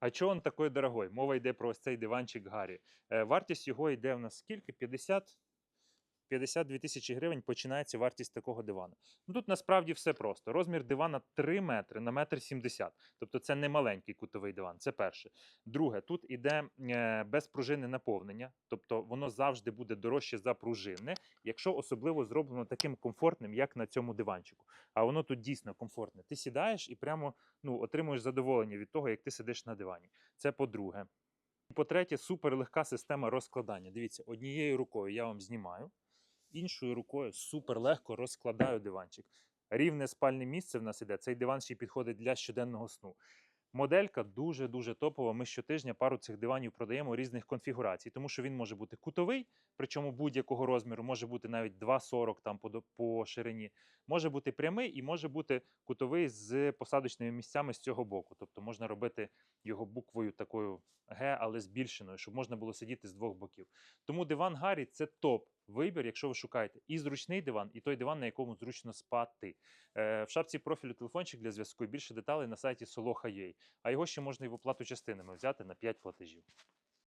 А чого він такий дорогой? Мова йде про ось цей диванчик Гаррі. Е, вартість його йде в нас скільки? 50 52 тисячі гривень починається вартість такого дивана. Ну тут насправді все просто. Розмір дивана 3 метри на метр 70. Тобто це не маленький кутовий диван. Це перше. Друге, тут іде е, безпружинне наповнення, тобто воно завжди буде дорожче за пружинне, якщо особливо зроблено таким комфортним, як на цьому диванчику. А воно тут дійсно комфортне. Ти сідаєш і прямо ну, отримуєш задоволення від того, як ти сидиш на дивані. Це по-друге. По-третє, суперлегка система розкладання. Дивіться, однією рукою я вам знімаю, іншою рукою супер легко розкладаю диванчик. Рівне спальне місце в нас іде. Цей диван ще підходить для щоденного сну. Моделька дуже-дуже топова. Ми щотижня пару цих диванів продаємо різних конфігурацій, тому що він може бути кутовий, причому будь-якого розміру, може бути навіть 2,40 там по, по ширині, може бути прямий і може бути кутовий з посадочними місцями з цього боку. Тобто можна робити його буквою такою але збільшеною, щоб можна було сидіти з двох боків. Тому диван Гаррі це топ вибір, якщо ви шукаєте і зручний диван, і той диван, на якому зручно спати. Е, в шапці профілю телефончик для зв'язку більше деталей на сайті Soloha.ua. А його ще можна і в оплату частинами взяти на 5 платежів.